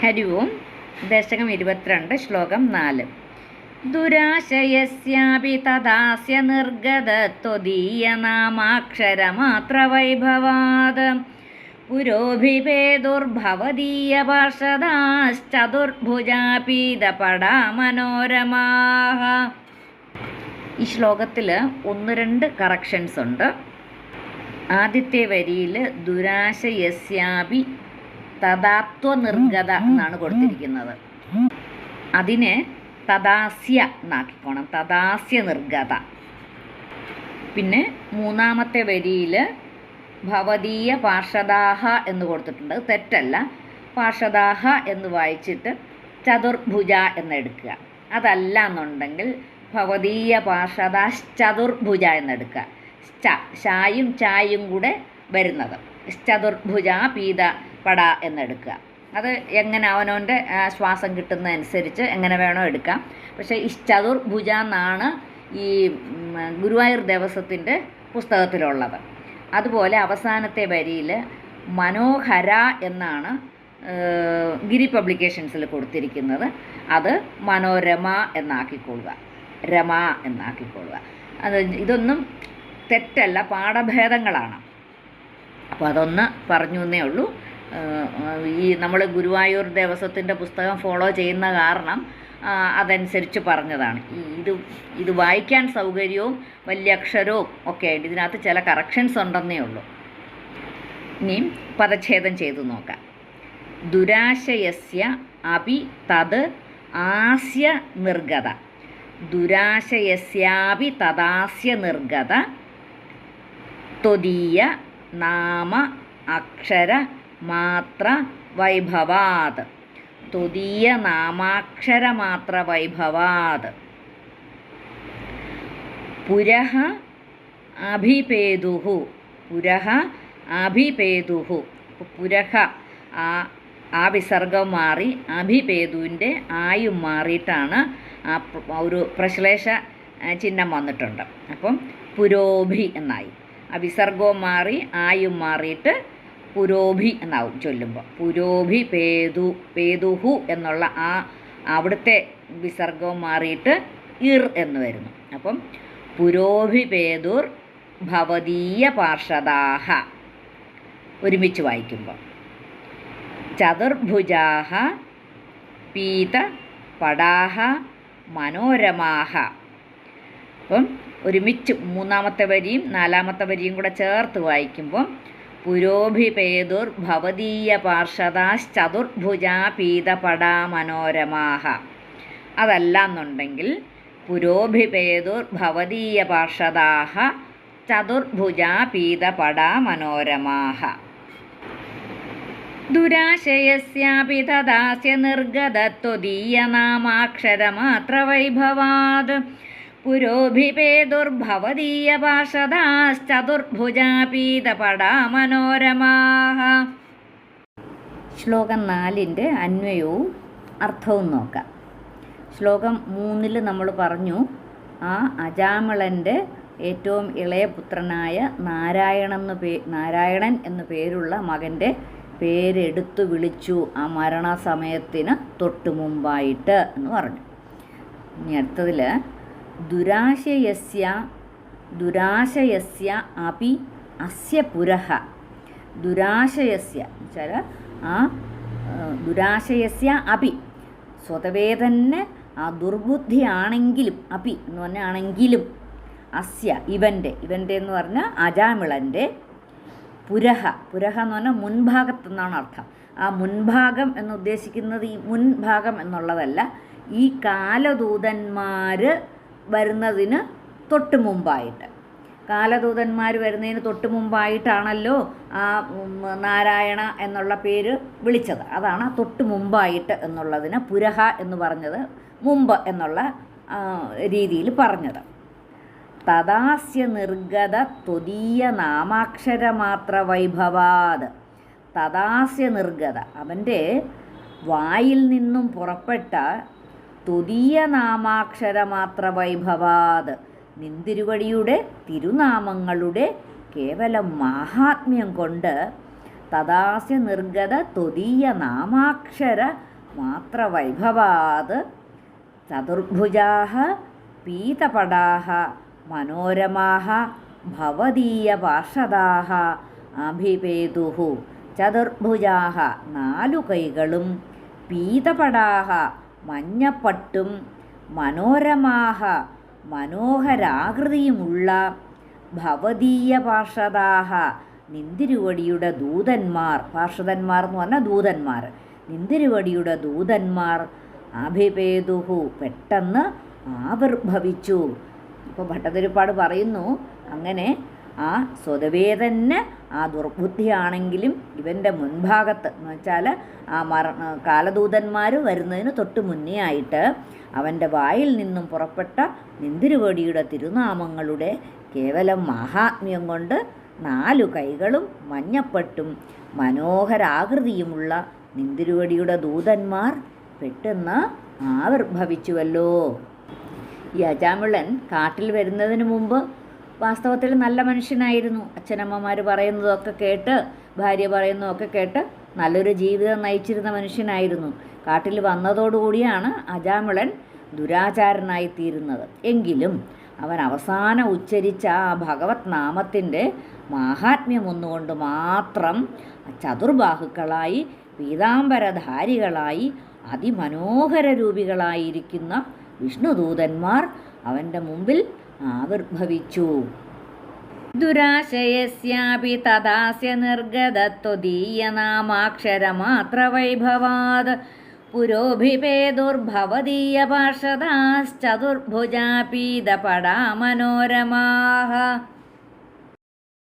ഹരി ഓം ദശകം ഇരുപത്തിരണ്ട് ശ്ലോകം നാല്. ദുരാശയസ്യാപി തദാസ്യ നിർഗതത്വദീയനാമാക്ഷരമാത്രവൈഭവാത് പുരോഭിഭേദുർഭവദീയ പാർഷദാശ്ചതുർഭുജാപീതപടാ മനോരമാഹ ഈ ശ്ലോകത്തിൽ ഒന്ന് രണ്ട് കറക്ഷൻസ് ഉണ്ട്. ആദ്യത്തെ വരിയിൽ ദുരാശയസ്യാപി തഥാത്വ നിർഗത എന്നാണ് കൊടുത്തിരിക്കുന്നത്. അതിനെ തദാസ്യ എന്നാക്കിക്കോണം. തദാസ്യ നിർഗത പിന്നെ മൂന്നാമത്തെ വരിയിൽ ഭവതീയ പാർഷദാഹ എന്ന് കൊടുത്തിട്ടുണ്ട്. തെറ്റല്ല. പാർഷദാഹ എന്ന് വായിച്ചിട്ട് ചതുർഭുജ എന്നെടുക്കുക അതല്ല എന്നുണ്ടെങ്കിൽ ഭവതീയ പാർഷദാശ്ചതുർഭുജ എന്നെടുക്കുക ച ഷായും ചായും കൂടെ വരുന്നത്. ചതുർഭുജ പീത പട എന്നെടുക്കുക. അത് എങ്ങനെ അവനവന്റെ ശ്വാസം കിട്ടുന്നതനുസരിച്ച് എങ്ങനെ വേണോ എടുക്കാം. പക്ഷേ ഈ ചതുർഭുജ എന്നാണ് ഈ ഗുരുവായൂർ ദേവസ്വത്തിന്റെ പുസ്തകത്തിലുള്ളത്. അതുപോലെ അവസാനത്തെ വരിയിൽ മനോഹര എന്നാണ് ഗിരി പബ്ലിക്കേഷൻസിൽ കൊടുത്തിരിക്കുന്നത്. അത് മനോരമ എന്നാക്കിക്കൊള്ളുക. രമ എന്നാക്കിക്കൊള്ളുക. അത് ഇതൊന്നും തെറ്റല്ല പാഠഭേദങ്ങളാണ്. അപ്പോൾ അതൊന്ന് പറഞ്ഞു എന്നേ ഉള്ളൂ. ഈ നമ്മൾ ഗുരുവായൂർ ദേവസ്വത്തിന്റെ പുസ്തകം ഫോളോ ചെയ്യുന്ന കാരണം അതനുസരിച്ച് പറഞ്ഞതാണ്. ഇത് ഇത് വായിക്കാൻ സൗകര്യവും വലിയ അക്ഷരവും ഒക്കെ ആയിട്ട് ഇതിനകത്ത് ചില കറക്ഷൻസ് ഉണ്ടെന്നേ ഉള്ളൂ. ഇനിയും പദച്ഛേദം ചെയ്തു നോക്കാം. ദുരാശയസ്യ അപി തത് ആസ്യ നിർഗത. ദുരാശയസ്യാപി തദാസ്യ നിർഗത. ത്വദീയ നാമ അക്ഷര മാത്ര വൈഭവാത്. തുതീയ നാമാക്ഷര മാത്ര വൈഭവാത് പുരഹ അഭിപേതുഹു പുരഹ അഭിപേതുഹു പുരഹ ആ ആ വിസർഗം മാറി അഭിപേതുവിന്റെ ആയും മാറിയിട്ടാണ് ആ ഒരു പ്രശ്ലേഷ ചിഹ്നം വന്നിട്ടുണ്ട്. അപ്പം പുരോഭി എന്നായി. ആ വിസർഗവും മാറി ആയും മാറിയിട്ട് പുരോഭി എന്നാവും ചൊല്ലുമ്പോൾ പുരോഭി പേതു പേതുഹു എന്നുള്ള ആ അവിടുത്തെ വിസർഗവും മാറിയിട്ട് ഇർ എന്ന് വരുന്നു. അപ്പം പുരോഭി പേതുർ ഭവതീയ പാർഷദാഹ ഒരുമിച്ച് വായിക്കുമ്പോൾ ചതുർഭുജാഹ പീത പടാഹ മനോരമാഹ. അപ്പം ഒരുമിച്ച് മൂന്നാമത്തെ വരിയും നാലാമത്തെ വരിയും കൂടെ ചേർത്ത് വായിക്കുമ്പോൾ പുരോഭിപേതുർ ഭവതീയ പാർഷദാശ്ചതുർഭുജാ പീതപടാ മനോരമാഹ അതല്ലാന്നുണ്ടെങ്കിൽ പുരോഭിപേതുർ പാർഷദാഹ ചതുർഭുജാ പീതപടാ മനോരമാഹ ദുരാശയസ്യാപി തദാസ്യ നിർഗതത്വദീയനാമാക്ഷരമാത്രവൈഭവാത് പുരോഭിപേതുർഭവതീയ പാർഷദാശ്ചതുർഭുജാപീതപടാ മനോരമാഹ ശ്ലോകം നാലിന്റെ അന്വയവും അർത്ഥവും നോക്കാം. ശ്ലോകം മൂന്നിൽ നമ്മൾ പറഞ്ഞു ആ അജാമിളന്റെ ഏറ്റവും ഇളയ പുത്രനായ നാരായണൻ പേ നാരായണൻ എന്നു പേരുള്ള മകന്റെ പേരെടുത്തു വിളിച്ചു ആ മരണസമയത്തിന് തൊട്ടു മുമ്പായിട്ട് എന്ന് പറഞ്ഞു. ഇനി അടുത്തതിൽ ദുരാശയസ്യ ദുരാശയസ്യ അപി അസ്യ പുരഃ. ദുരാശയസ്യ വെച്ചാൽ ആ ദുരാശയസ്യ അപി സ്വതവേ തന്നെ ആ ദുർബുദ്ധിയാണെങ്കിലും അപി എന്ന് പറഞ്ഞാണെങ്കിലും അസ്യ ഇവന്റെ ഇവന്റെ എന്ന് പറഞ്ഞാൽ അജാമിളന്റെ പുരഹ പുരഹ എന്ന് പറഞ്ഞാൽ മുൻഭാഗത്തെന്നാണ് അർത്ഥം. ആ മുൻഭാഗം എന്ന് ഉദ്ദേശിക്കുന്നത് ഈ മുൻഭാഗം എന്നുള്ളതല്ല ഈ കാലദൂതന്മാർ വരുന്നതിന് തൊട്ട് മുമ്പായിട്ട്. കാലദൂതന്മാർ വരുന്നതിന് തൊട്ട് മുമ്പായിട്ടാണല്ലോ ആ നാരായണ എന്നുള്ള പേര് വിളിച്ചത്. അതാണ് തൊട്ട് മുമ്പായിട്ട് എന്നുള്ളതിന് പുരഹ എന്ന് പറഞ്ഞത് മുമ്പ് എന്നുള്ള രീതിയിൽ പറഞ്ഞത്. തദാസ്യ നിർഗത ത്വതീയ നാമാക്ഷരമാത്ര വൈഭവാത്. തദാസ്യ നിർഗത. അവന്റെ വായിൽ നിന്നും പുറപ്പെട്ട ത്വദീയ നാമാക്ഷരമാത്ര വൈഭവാത് നിന്തിരുവടിയുടെ തിരുനാമങ്ങളുടെ കേവലം മാഹാത്മ്യം കൊണ്ട് തദാസ്യ നിർഗത ത്വദീയ നാമാക്ഷര മാത്ര വൈഭവാത് ചതുർഭുജാഹ പീതപടാഹ മനോരമാഹ ഭവതീയ പാർഷദാഹ അഭിപേതുഹു ചതുർഭുജാഹ നാലു കൈകളും പീതപടാः മഞ്ഞപ്പട്ടും മനോരമാഹ മനോഹരാകൃതിയുമുള്ള ഭവതീയ പാർഷദാഹ നിന്തിരുവടിയുടെ ദൂതന്മാർ പാർഷദന്മാർ എന്ന് പറഞ്ഞാൽ ദൂതന്മാർ. നിന്തിരുവടിയുടെ ദൂതന്മാർ അഭിപേതുഹു പെട്ടെന്ന് ആവിർഭവിച്ചു. ഇപ്പോൾ ഭട്ടതിരിപ്പാട് പറയുന്നു അങ്ങനെ ആ സ്വതവേ തന്നെ ആ ദുർബുദ്ധിയാണെങ്കിലും ഇവന്റെ മുൻഭാഗത്ത് എന്ന് വെച്ചാൽ ആ മര കാലദൂതന്മാർ വരുന്നതിന് തൊട്ട് മുന്നേ ആയിട്ട് അവന്റെ വായിൽ നിന്നും പുറപ്പെട്ട നിന്തിരുവടിയുടെ തിരുനാമങ്ങളുടെ കേവലം മഹാത്മ്യം കൊണ്ട് നാലു കൈകളും മഞ്ഞപ്പെട്ടും മനോഹരാകൃതിയുമുള്ള നിന്തിരുവടിയുടെ ദൂതന്മാർ പെട്ടെന്ന് ആവിർഭവിച്ചുവല്ലോ. ഈ അജാമിളൻ കാട്ടിൽ വരുന്നതിന് മുമ്പ് വാസ്തവത്തിൽ നല്ല മനുഷ്യനായിരുന്നു. അച്ഛനമ്മമാർ പറയുന്നതൊക്കെ കേട്ട് ഭാര്യ പറയുന്നതൊക്കെ കേട്ട് നല്ലൊരു ജീവിതം നയിച്ചിരുന്ന മനുഷ്യനായിരുന്നു. കാട്ടിൽ വന്നതോടുകൂടിയാണ് അജാമിളൻ ദുരാചാരനായിത്തീരുന്നത്. എങ്കിലും അവൻ അവസാനം ഉച്ചരിച്ച ആ ഭഗവത് നാമത്തിന്റെ മാഹാത്മ്യം ഒന്നുകൊണ്ട് മാത്രം ചതുർബാഹുക്കളായി പീതാംബരധാരികളായി അതിമനോഹര രൂപികളായിരിക്കുന്ന വിഷ്ണുദൂതന്മാർ അവന്റെ മുമ്പിൽ ആവിർഭവിച്ചു. ദുരാശയസ്യാപി തദാസ്യ നിർഗതത്വദീയനാമാക്ഷരമാത്രവൈഭവാത് പുരോഭിപേതുർഭവദീയ പാർഷദാശ്ചതുർഭുജാ പീതപടാ മനോരമാः